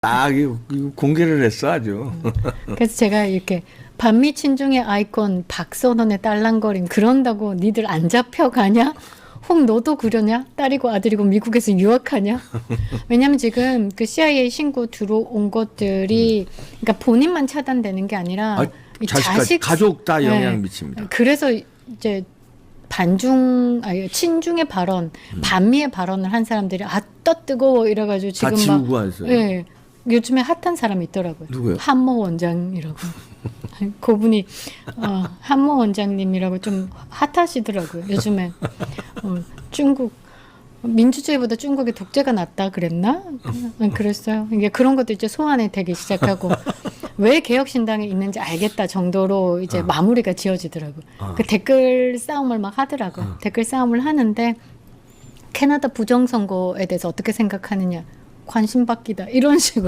딱 공개를 했어 아주. 그래서 제가 이렇게 반미 친중의 아이콘 박선원의 딸랑거림 그런다고 니들 안 잡혀가냐? 혹 너도 그러냐? 딸이고 아들이고 미국에서 유학하냐? 왜냐면 지금 그 CIA 신고 들어온 것들이 그러니까 본인만 차단되는 게 아니라 아, 이 자식까지 가족 다 영향 네. 미칩니다. 그래서 이제 반중 아니 친중의 발언, 반미의 발언을 한 사람들이 아 떠 뜨거워 이래가지고 다 지금 막. 예. 요즘에 핫한 사람이 있더라고요. 누구요? 한모 원장이라고. 그분이 어, 한모 원장님이라고 좀 핫하시더라고요. 요즘에 어, 중국 민주주의보다 중국의 독재가 낫다 그랬나? 음, 그랬어요. 이게 그런 것도 이제 소환이 되기 시작하고 왜 개혁신당에 있는지 알겠다 정도로 이제 마무리가 지어지더라고요. 그 댓글 싸움을 막 하더라고요. 댓글 싸움을 하는데 캐나다 부정선거에 대해서 어떻게 생각하느냐. 관심 받기다 이런 식으로